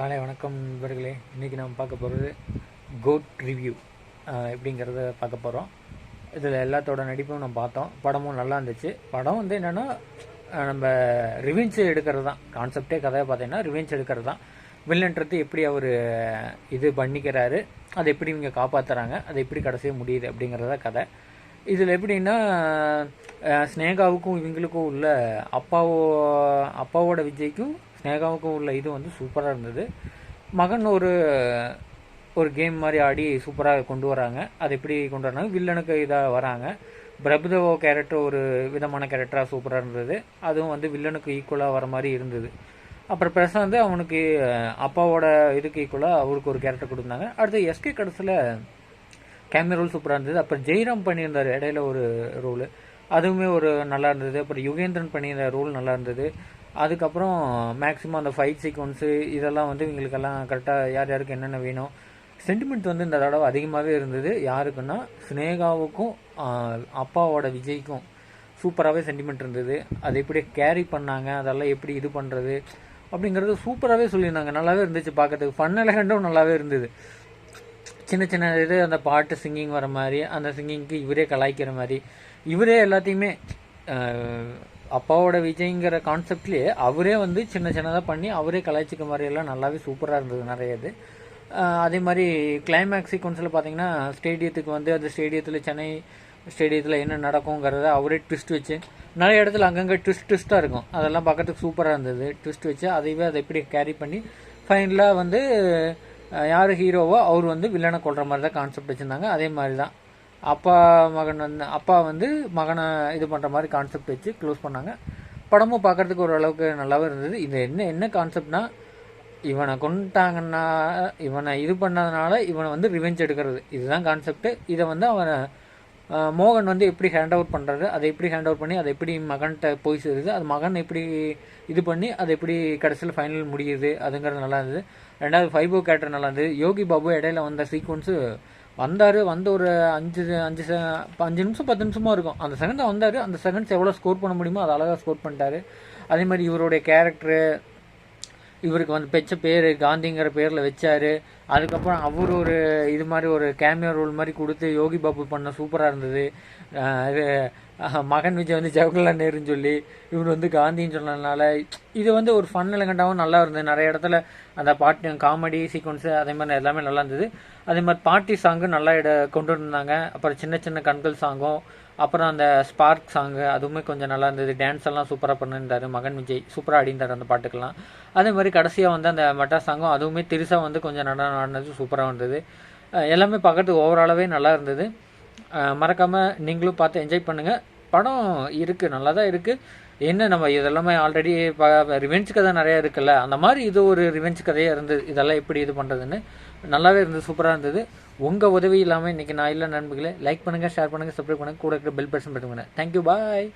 காலை வணக்கம் நண்பர்களே. இன்றைக்கி நம்ம பார்க்க போகிறது கோட் ரிவ்யூ எப்படிங்கிறத பார்க்க போகிறோம் இதில் எல்லாத்தோட நடிப்பும் நம்ம பார்த்தோம். படமும் நல்லா இருந்துச்சு. படம் வந்து என்னென்னா நம்ம ரிவெஞ்ச் எடுக்கிறது தான். கான்செப்டே கதையை பார்த்தீங்கன்னா ரிவெஞ்ச் எடுக்கிறது தான். வில்லன்றது எப்படி அவர் இது பண்ணிக்கிறாரு அதை எப்படி இவங்க காப்பாற்றுறாங்க அதை எப்படி கடைசியாக முடியுது அப்படிங்கிறத கதை. இதில் எப்படின்னா ஸ்னேகாவுக்கும் இவங்களுக்கும் உள்ள அப்பாவோ அப்பாவோட விஜய்க்கும் ஸ்னேகாவுக்கும் உள்ள இது வந்து சூப்பராக இருந்தது. மகன் ஒரு ஒரு கேம் மாதிரி ஆடி சூப்பராக கொண்டு வராங்க. அது எப்படி கொண்டு வராங்க? வில்லனுக்கு இதாக வராங்க. பிரபுதேவோ கேரக்டர் ஒரு விதமான கேரக்டராக சூப்பராக இருந்தது. அதுவும் வந்து வில்லனுக்கு ஈக்குவலாக வர மாதிரி இருந்தது. அப்புறம் பிரசாந்த் அவனுக்கு அப்பாவோட இதுக்கு ஈக்குவலாக அவருக்கு ஒரு கேரக்டர் கொடுத்தாங்க. அடுத்து எஸ்கே கடைசியில் கேமரா ரோல் சூப்பராக இருந்தது. அப்புறம் ஜெய்ராம் பண்ணியிருந்தார் இடையில ஒரு ரோல் அதுவுமே ஒரு நல்லா இருந்தது. அப்புறம் யுகேந்திரன் பண்ணியிருந்த ரோல் நல்லா இருந்தது. அதுக்கப்புறம் மேக்ஸிமம் அந்த ஃபைட் சீக்வன்ஸு இதெல்லாம் வந்து இவங்களுக்கெல்லாம் கரெக்டாக யார் யாருக்கு என்னென்ன வேணும். சென்டிமெண்ட் வந்து இந்த தடவை அதிகமாகவே இருந்தது. யாருக்குன்னா ஸ்னேகாவுக்கும் அப்பாவோட விஜய்க்கும் சூப்பராகவே சென்டிமெண்ட் இருந்தது. அதை எப்படி கேரி பண்ணாங்க அதெல்லாம் எப்படி இது பண்ணுறது அப்படிங்கிறது சூப்பராகவே சொல்லியிருந்தாங்க. நல்லாவே இருந்துச்சு பார்க்கறதுக்கு. ஃபன் எலகண்டும் நல்லாவே இருந்தது. சின்ன சின்ன இது அந்த பாட்டு சிங்கிங் வர மாதிரி அந்த சிங்கிங்க்கு இவரே கலாய்க்கிற மாதிரி. இவரே எல்லாத்தையுமே அப்பாவோட விஜய்ங்கிற கான்செப்ட்லேயே அவரே வந்து சின்ன சின்னதாக பண்ணி அவரே கலாய்ச்சிக்க மாதிரியெல்லாம் நல்லாவே சூப்பராக இருந்தது நிறைய இது. அதே மாதிரி கிளைமேக்ஸ் சீக்வன்ஸில் பார்த்தீங்கன்னா ஸ்டேடியத்துக்கு வந்து அந்த ஸ்டேடியத்தில் சென்னை ஸ்டேடியத்தில் என்ன நடக்குங்கிறத அவரே ட்விஸ்ட் வச்சு நிறைய இடத்துல அங்கங்கே ட்விஸ்ட் ட்விஸ்ட்டாக இருக்கும். அதெல்லாம் பார்க்கறதுக்கு சூப்பராக இருந்தது. ட்விஸ்ட் வச்சு அதையவே அதை எப்படி கேரி பண்ணி ஃபைனலாக வந்து யார் ஹீரோவோ அவர் வந்து வில்லனை கொள்கிற மாதிரி தான் கான்செப்ட் வச்சுருந்தாங்க. அதே மாதிரி தான் அப்பா மகன் வந்து அப்பா வந்து மகனை இது பண்ணுற மாதிரி கான்செப்ட் வச்சு க்ளோஸ் பண்ணாங்க. படமும் பார்க்கறதுக்கு ஓரளவுக்கு நல்லாவே இருந்தது. இது என்ன என்ன கான்செப்ட்னா இவனை கொண்டுட்டாங்கன்னா இவனை இது பண்ணதுனால இவனை வந்து ரிவெஞ்ச் எடுக்கிறது. இதுதான் கான்செப்ட்டு இதை வந்து அவனை மோகன் வந்து எப்படி ஹேண்ட் அவுட் பண்ணுறது அதை எப்படி ஹேண்ட் அவுட் பண்ணி அதை எப்படி மகன்கிட்ட போய் சேருது அது மகன் எப்படி இது பண்ணி அதை எப்படி கடைசியில் ஃபைனல் முடியுது அதுங்கிறது நல்லா இருந்தது. ரெண்டாவது ஃபைபோ கேரக்டர் நல்லா இருந்தது. யோகி பாபு இடையில வந்த சீக்வன்ஸு வந்தார் வந்து ஒரு அஞ்சு அஞ்சு செ- அஞ்சு நிமிஷம் பத்து நிமிஷமாக இருக்கும். அந்த செகண்ட் வந்தார் அந்த செகண்ட்ஸ் எவ்வளோ ஸ்கோர் பண்ண முடியுமோ அதை அழகாக ஸ்கோர் பண்ணிட்டாரு. அதே மாதிரி இவருடைய கேரக்டரு இவருக்கு வந்து பெச்ச பேர் காந்திங்கிற பேரில் வச்சார். அதுக்கப்புறம் அவர் ஒரு இது மாதிரி ஒரு கேமியா ரோல் மாதிரி கொடுத்து யோகி பாபு பண்ண சூப்பராக இருந்தது. இது மகன் விஜய் வந்து ஜவஹர்லால் நேருன்னு சொல்லி இவர் வந்து காந்தின்னு சொன்னதுனால இது வந்து ஒரு ஃபன் இலங்கண்டாவும் நல்லா இருந்தது. நிறைய இடத்துல அந்த பாட்டு காமெடி சீக்வன்ஸு அதே மாதிரி எல்லாமே நல்லா இருந்தது. அதே மாதிரி பாட்டி சாங்கும் நல்லா இட கொண்டு வந்தாங்க அப்புறம் சின்ன சின்ன கண்கள் சாங்கும் அப்புறம் அந்த ஸ்பார்க் சாங்கு அதுவுமே கொஞ்சம் நல்லா இருந்தது. டான்ஸ் எல்லாம் சூப்பராக பண்ணியிருந்தார் மகன் விஜய். சூப்பராக அடிந்தார் அந்த பாட்டுக்கெல்லாம். அதே மாதிரி கடைசியாக வந்து அந்த மட்டா சாங்கும் அதுவுமே திருசாக வந்து கொஞ்சம் நடனம் ஆடினது சூப்பராக இருந்தது. எல்லாமே பார்க்கறதுக்கு ஓவராலாகவே நல்லா இருந்தது. மறக்காமல் நீங்களும் பார்த்து என்ஜாய் பண்ணுங்கள் படம் இருக்குது நல்லா தான் இருக்குது என்ன நம்ம இதெல்லாமே ஆல்ரெடி ரிவெஞ்ச் கதை நிறையா இருக்குல்ல? அந்த மாதிரி இது ஒரு ரிவெஞ்ச் கதையாக இருந்தது. இதெல்லாம் எப்படி இது பண்ணுறதுன்னு நல்லாவே இருந்தது சூப்பராக இருந்தது. உங்கள் உதவி இல்லாமல் இன்றைக்கி நான் இல்லை நண்பர்களே லைக் பண்ணுங்கள் ஷேர் பண்ணுங்கள் சப்ஸ்கிரைப் பண்ணுங்கள் கூட இருக்கிற பெல் பட்டன் பண்ணுங்கள் தேங்க்யூ பாய்